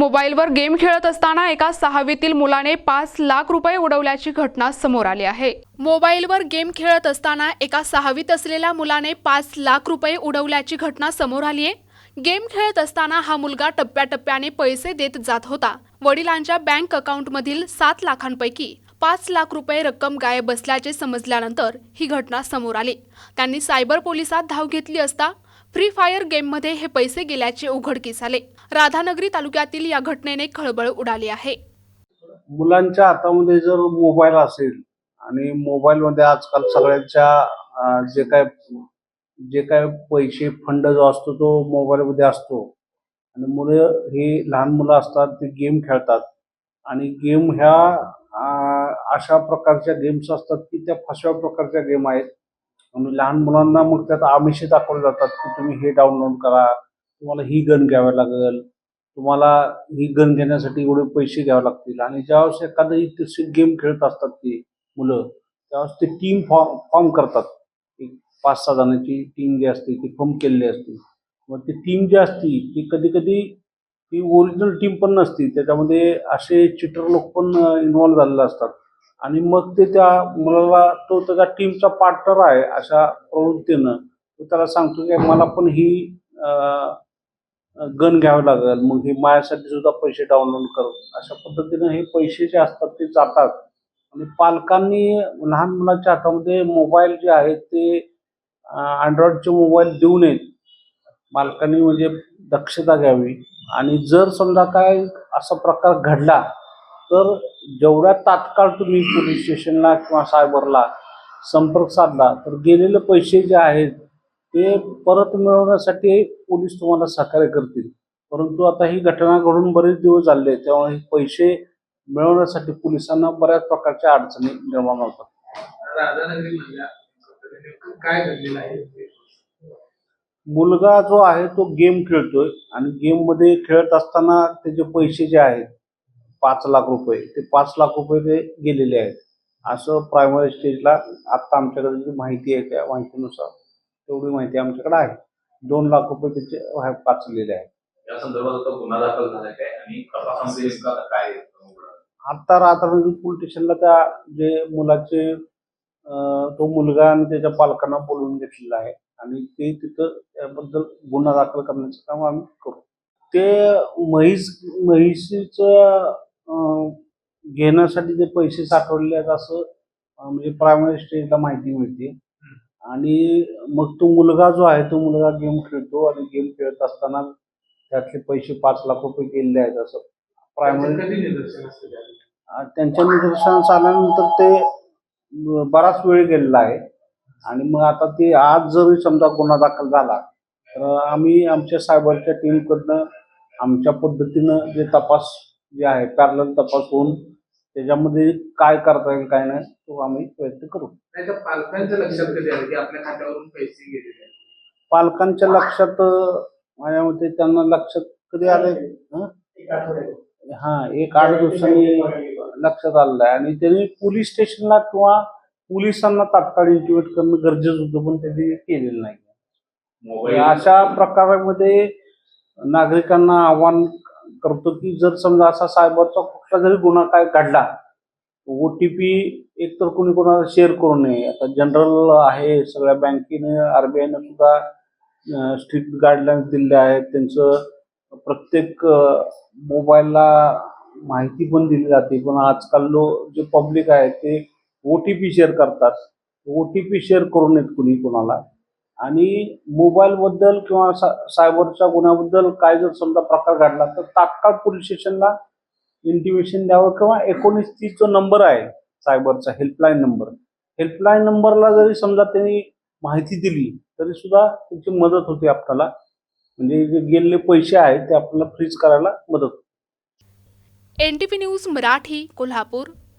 मोबाईलवर गेम खेळत असताना एका सहावीतील मुलाने पाच लाख रुपये उडवल्याची घटना समोर आली आहे. मोबाईलवर गेम खेळत असताना एका सहावीत असलेल्या मुलाने पाच लाख रुपये उडवल्याची घटना समोर आली आहे. गेम खेळत असताना हा मुलगा टप्प्याटप्प्याने पैसे देत जात होता. वडिलांच्या बँक अकाउंटमधील सात लाखांपैकी पाच लाख रुपये रक्कम गायब असल्याचे समजल्यानंतर ही घटना समोर आली. त्यांनी सायबर पोलिसात धाव घेतली असता फ्री फायर गेममध्ये हे पैसे गेल्याचे उघडकीस आले. राधानगरी तालुक्यातील या घटनेने खळबळ उडाली आहे. मुलांच्या हातामध्ये जर मोबाईल असेल आणि मोबाईलमध्ये आजकाल सगळ्यांच्या जे काय जे काय पैसे फंड जो असतो तो मोबाईलमध्ये असतो. आणि मुलं हे लहान मुलं असतात ते गेम खेळतात. आणि गेम ह्या अशा प्रकारच्या गेम्स असतात की त्या फसव्या प्रकारच्या गेम आहेत. आणि लहान मुलांना मग त्यात आमिषे दाखवले जातात की तुम्ही हे डाउनलोड करा तुम्हाला ही गन घ्यावी लागेल तुम्हाला ही गन घेण्यासाठी एवढे पैसे घ्यावे लागतील. आणि ज्यावेळेस एखादी तशी गेम खेळत असतात ती मुलं त्यावेळेस ते टीम फॉर्म फॉर्म करतात. एक पाच सहा जणांची टीम जी असते ती फॉर्म केलेली असते. मग ती टीम जी असती ती कधी कधी ती ओरिजिनल टीम पण नसती. त्याच्यामध्ये असे चिटर लोक पण इन्व्हॉल्व झालेले असतात. आणि मग ते त्या मुलाला तो त्याचा टीमचा पार्टनर आहे अशा प्रवृत्तीनं तो त्याला सांगतो की मला पण ही गण गन घ्यावं लागेल मग हे माझ्यासाठी सुद्धा पैसे डाउनलोड कर अशा पद्धतीनं हे पैसे जे असतात ते जातात. आणि पालकांनी लहान मुलांच्या हातामध्ये मोबाईल जे आहेत ते अँड्रॉइडचे मोबाईल देऊ नयेत. पालकांनी म्हणजे दक्षता घ्यावी. आणि जर समजा काय असा प्रकार घडला तर जेवढ्या तात्काळ तुम्ही पोलीस स्टेशनला किंवा सायबरला संपर्क साधला तर गेलेले पैसे जे आहेत ते परत मिळवण्यासाठी पोलीस तुम्हाला सहकार्य करतील. परंतु आता ही घटना घडून बरेच दिवस झाले हे पैसे मिळवण्यासाठी पोलिसांना बऱ्याच प्रकारच्या अडचणी निर्माण होतात. मुलगा जो आहे तो गेम खेळतोय आणि गेममध्ये खेळत असताना त्याचे पैसे जे आहेत पाच लाख रुपये ते पाच लाख रुपये ते गेलेले आहेत. असं प्रायमरी स्टेजला आता आमच्याकडे जी माहिती आहे त्या माहितीनुसार. तेवढी माहिती आमच्याकडे आहे. दोन लाख रुपये त्याचे वाचलेले आहेत या संदर्भात आता गुन्हा दाखल झालाय काय? आणि तपासामध्ये नेमकं आता काय आहे? आता राधानगरी पोलीस स्टेशनला त्या जे मुलाचे तो मुलगा आणि त्याच्या पालकांना बोलवून घेतलेला आहे. आणि ते तिथं त्याबद्दल गुन्हा दाखल करण्याचं काम आम्ही करू. ते म्हैस म्हैशीचं अं, घेण्यासाठी जे पैसे साठवलेले आहेत असं म्हणजे प्रायमरी स्टेजला माहिती मिळते. आणि मग तो मुलगा जो आहे तो मुलगा गेम खेळतो आणि गेम खेळत असताना त्यातले पैसे पाच लाख रुपये गेलेले आहेत असं. प्रायमरी त्यांच्या निदर्शनास आल्यानंतर ते बराच वेळ गेलेला आहे. आणि मग आता ते आज जरी समजा गुन्हा दाखल झाला तर आम्ही आमच्या सायबरच्या टीमकडनं आमच्या पद्धतीनं जे तपास जे आहे पॅरल तपास होऊन त्याच्यामध्ये काय करता येईल काय नाही तो आम्ही प्रयत्न करू. नाही तर पालकांच्या लक्षात कधी आलं की आपल्या खात्यावरून पैसे गेलेले आहेत? पालकांच्या लक्षात अं, माझ्या मते त्यांना लक्षात कधी आले हं? हा एक आठ दिवसांनी लक्षात आलेलं आहे. आणि त्यांनी पोलीस स्टेशनला किंवा पोलिसांना तात्काळ इंटिमेट करणं गरजेचं होतं पण त्यांनी केलेलं नाही. मोबाईल अशा प्रकारामध्ये नागरिकांना आव्हान करतो की जर समजा असा सायबरचा कुठला जरी गुन्हा काय घडला ओ टी पी एकतर कोणी कोणाला शेअर करू नये. आता जनरल आहे सगळ्या बँकेने आरबीआयनं सुद्धा स्ट्रिक्ट गाईडलाईन्स दिलेल्या आहेत. त्यांचं प्रत्येक मोबाईलला माहिती पण दिली जाते. पण आजकाल लो जे पब्लिक आहे ते ओ टी पी शेअर करतात. ओ टी पी शेअर करू नयेत कुणी कोणाला. आणि मोबाईलबद्दल किंवा सायबरच्या गुन्ह्याबद्दल काय जर समजा प्रकार घडला तर तात्काळ पोलीस स्टेशनला इंटिमेशन द्यावं किंवा एकोणीस तीस जो नंबर आहे सायबरचा हेल्पलाईन नंबर हेल्पलाईन नंबरला जरी समजा त्यांनी माहिती दिली तरी सुद्धा त्याची मदत होते आपल्याला. म्हणजे जे गेलेले पैसे आहेत ते आपल्याला फ्रीज करायला मदत होते. न्यूज मराठी कोल्हापूर.